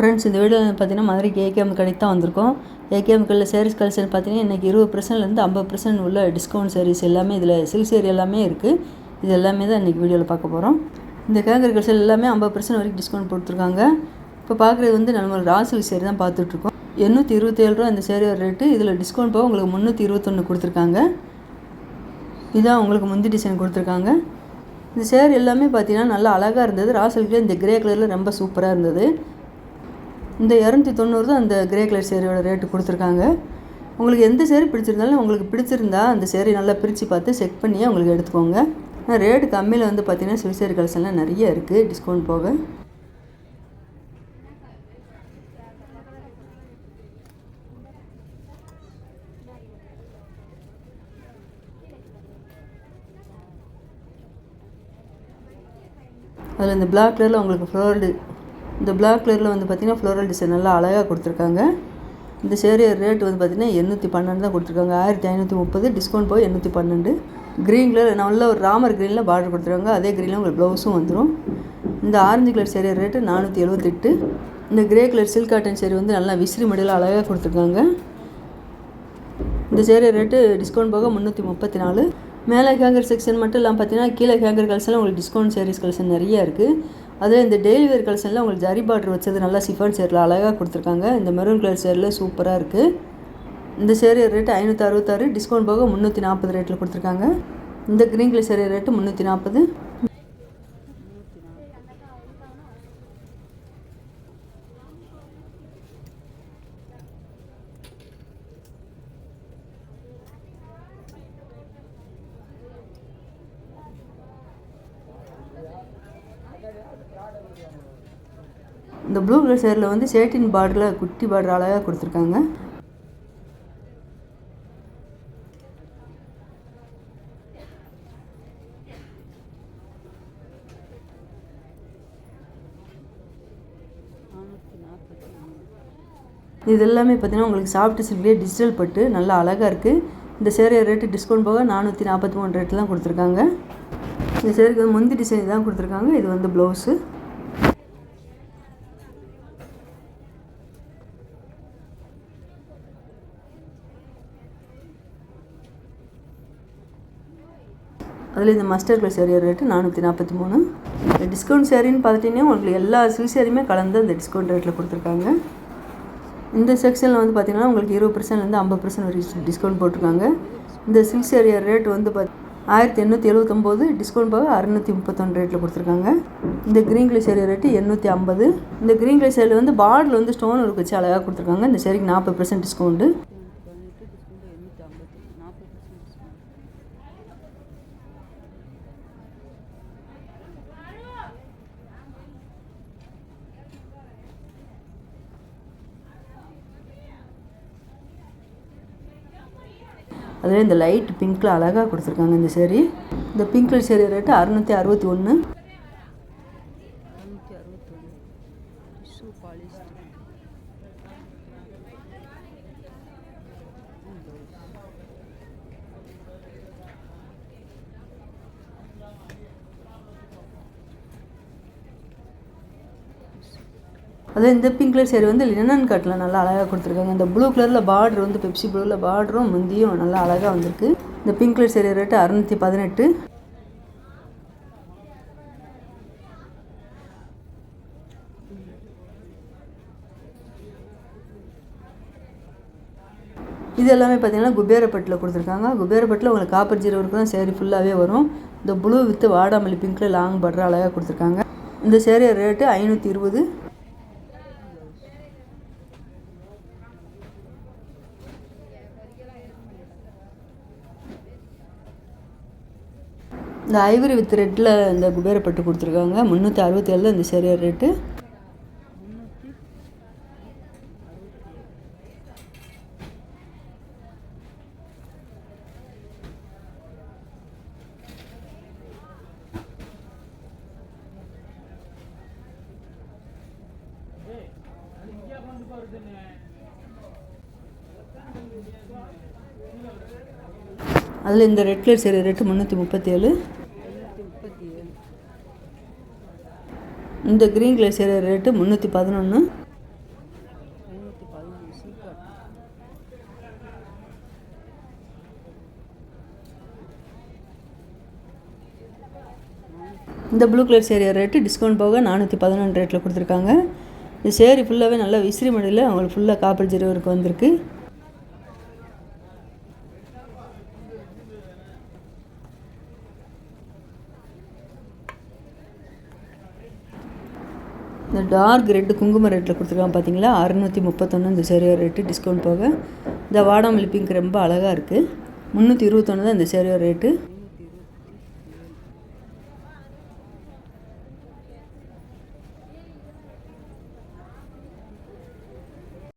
Friends இந்த video பார்த்தீங்கன்னா மதுரைக்கு ஏகேஎம் கடைக்கு தான் வந்திருக்கோம். ஏகேஎம் கடையில் சேரீஸ் கலெக்ஷன் பார்த்தீங்கன்னா இன்றைக்கி இருபது பர்சன்ட்லேருந்து ஐம்பது பர்சன்ட் உள்ள டிஸ்கவுண்ட் சாரீஸ் எல்லாமே இதில் சில்க் சேரி எல்லாமே இருக்குது இது எல்லாமே தான் இன்றைக்கி வீடியோவில் பார்க்க போகிறோம் இந்த கேங்கர் கலெக்ஷன் எல்லாமே ஐம்பது பர்சன்ட் வரைக்கும் டிஸ்கவுண்ட் கொடுத்துருக்காங்க இப்போ பார்க்குறது வந்து நம்ம ரா சில்க் சேரி தான் பார்த்துட்ருக்கோம். எண்ணூற்றி இருபத்தேழு ரூபா இந்த சேரீ ரேட்டு இதில் டிஸ்கவுண்ட் போக உங்களுக்கு முந்நூற்றி இருபத்தொன்று கொடுத்துருக்காங்க. இதான் உங்களுக்கு முந்தி டிசைன் கொடுத்துருக்காங்க. இந்த சேர் எல்லாமே பார்த்தீங்கன்னா நல்லா அழகாக இருந்தது. ராசல்கில் இந்த கிரே கலரில் ரொம்ப சூப்பராக இருந்தது. இந்த இரநூத்தி தொண்ணூறு தான் அந்த கிரே கலர் சேரீயோட ரேட்டு கொடுத்துருக்காங்க. உங்களுக்கு எந்த சேரீ பிடிச்சிருந்தாலும் உங்களுக்கு பிடிச்சிருந்தா அந்த சேரீ நல்லா பிரித்து பார்த்து செக் பண்ணியே உங்களுக்கு எடுத்துக்கோங்க. ஆனால் ரேட்டு கம்மியில் வந்து பார்த்தீங்கன்னா சிவசேரி சேரீ கலெக்ஷன்லாம் நிறைய இருக்குது டிஸ்கவுண்ட் போக. அதில் இந்த பிளாக் கலரில் உங்களுக்கு ஃப்ளோரல் இந்த பிளாக் கலரில் வந்து பார்த்திங்கன்னா ஃப்ளோரல் டிசைன் நல்லா அழகாக கொடுத்துருக்காங்க. இந்த சேரீ ரேட் வந்து பார்த்திங்கன்னா எண்ணூற்றி பன்னெண்டு தான் கொடுத்துருக்காங்க. ஆயிரத்தி ஐநூற்றி முப்பது டிஸ்கவுண்ட் போய் எண்ணூற்றி பன்னெண்டு. க்ரீன் கலர் நல்ல ஒரு ராமர் க்ரீனில் பார்டர் கொடுத்துருக்காங்க. அதே க்ரீனில் உங்களுக்கு ப்ளவுஸும் வந்துடும் இந்த ஆரஞ்சு கலர் சேரீ ரேட்டு நானூற்றி எழுபத்தெட்டு இந்த grey colour silk cotton sari வந்து நல்லா விசிறி மடியில் அழகாக கொடுத்துருக்காங்க. இந்த சேரீ ரேட்டு டிஸ்கவுண்ட் போக முந்நூற்றி முப்பத்தி நாலு. மேலே ஹேங்கர் செக்ஷன் மட்டும் இல்லாமல் பார்த்தீங்கன்னா கீழே ஹேங்கர் கலெக்ஷனில் உங்களுக்கு டிஸ்கவுண்ட் சேரீஸ் கலெக்ஷன் நிறைய இருக்குது அதில் இந்த டெய்லி வேர் கலெக்ஷனில் உங்களுக்கு ஜரி பார்டர் வச்சது நல்லா சிஃபான் சேரில் அழகாக கொடுத்துருக்காங்க. இந்த மெரூன் கலர் சேரில் சூப்பராக இருக்குது இந்த சேரீ ரேட்டு ஐநூற்றி அறுபத்தாறு டிஸ்கவுண்ட் போக முந்நூற்றி நாற்பது ரேட்டில் கொடுத்துருக்காங்க. இந்த க்ரீன் கலர் சேரீ ரேட்டு முந்நூற்றி நாற்பது இந்த ப்ளூ கலர் சேரில் வந்து சேட்டின் பார்டரில் குட்டி பார்டர் அழகாக கொடுத்துருக்காங்க. இது எல்லாமே பார்த்தீங்கன்னா உங்களுக்கு சாஃப்ட் சில்க்லேயே டிஜிட்டல் பட்டு நல்லா அழகாக இருக்குது இந்த சேரீ ரேட்டு டிஸ்கவுண்ட் போக நானூற்றி நாற்பத்தி மூணு ரேட்டு தான் கொடுத்துருக்காங்க. இந்த சேரீக்கு வந்து முந்தி டிசைன் தான் கொடுத்துருக்காங்க. இது வந்து ப்ளவுஸு அதில் இந்த மஸ்டர் கலர் சேரீ ரேட்டு நானூற்றி நாற்பத்தி மூணு. டிஸ்கவுண்ட் சேரீன்னு பார்த்துட்டிங்கன்னா உங்களுக்கு எல்லா சில் சேரீயுமே கலந்து அந்த டிஸ்கவுண்ட் ரேட்டில் கொடுத்துருக்காங்க. இந்த செக்ஷனில் வந்து பார்த்திங்கன்னா உங்களுக்கு இருபது பர்சன்ட்லேருந்து ஐம்பது பர்சன்ட் வரைக்கும் டிஸ்கவுண்ட் போட்டிருக்காங்க. இந்த சில்க் சேரீ ரேட் வந்து பார்த்து ஆயிரத்தி எண்ணூற்றி எழுபத்தொம்போது டிஸ்கவுண்ட் போக அறுநூற்றி முப்பத்தொன்று ரேட்டில் கொடுத்துருக்காங்க. இந்த க்ரீன் கலர் சேரீ ரேட்டு எண்ணூற்றி ஐம்பது. இந்த க்ரீன் கலர் சேரீ வந்து பார்டரில் வந்து ஸ்டோன் ஒர்க் வச்சு அழகாக கொடுத்துருக்காங்க. இந்த சேரீக்கு நாற்பது பர்சன்ட் டிஸ்கவுண்ட்டு அதில் இந்த லைட் பிங்க்கில் அழகாக கொடுத்துருக்காங்க இந்த சேரீ இந்த பிங்க் கலர் சேரீ ரேட்டு அறுநூற்றி அறுபத்தி ஒன்று அதே இந்த பிங்க் கலர் சேரீ வந்து லினன் கட்டில் நல்லா அழகாக கொடுத்துருக்காங்க. இந்த ப்ளூ கலரில் பார்டர் வந்து பெப்சி ப்ளூவில் பார்டரும் முந்தியும் நல்லா அழகாக வந்திருக்கு. இந்த பிங்க் கலர் சேரீ ரேட்டு அறுநூற்றி பதினெட்டு. இது எல்லாமே பார்த்தீங்கன்னா குபேரப்பட்டில் கொடுத்துருக்காங்க. குபேரப்பட்டில் உங்களுக்கு காப்பர் ஜீரோ ஒர்க்கு தான் சேரீ ஃபுல்லாகவே வரும். இந்த ப்ளூ வித்து வாடாமல்லி பிங்க்கில் லாங் பட்ரு அழகாக கொடுத்துருக்காங்க. இந்த சேரீ ரேட்டு ஐநூற்றி இருபது. இந்த ஐவரி வித் ரெட்டில் இந்த குபேரப்பட்டு கொடுத்துருக்காங்க. முந்நூற்றி அறுபத்தி இந்த சரியா ரேட்டு அதில் இந்த ரெட் கலர் சேரீ ரேட்டு முந்நூற்றி முப்பத்தேழு. இந்த க்ரீன் கலர் சேர ரேட்டு முந்நூற்றி பதினொன்று இந்த blue colour sari rate discount போக நானூற்றி பதினொன்று ரேட்டில் கொடுத்துருக்காங்க. இந்த சேரி ஃபுல்லாகவே நல்லா விசிறி மடியில் அவங்களுக்கு ஃபுல்லாக காப்பல் ஜெரி ஒர்க் வந்திருக்கு. இந்த டார்க் ரெட்டு குங்கும ரேட்டில் கொடுத்துருக்காங்க பார்த்தீங்களா? அறுநூற்றி முப்பத்தொன்று இந்த சேரீ ரேட்டு டிஸ்கவுண்ட் போக. இந்த வாடாமல்லி பிங்க் ரொம்ப அழகாக இருக்குது முந்நூற்றி இருபத்தொன்று தான் இந்த சேரீ ரேட்டு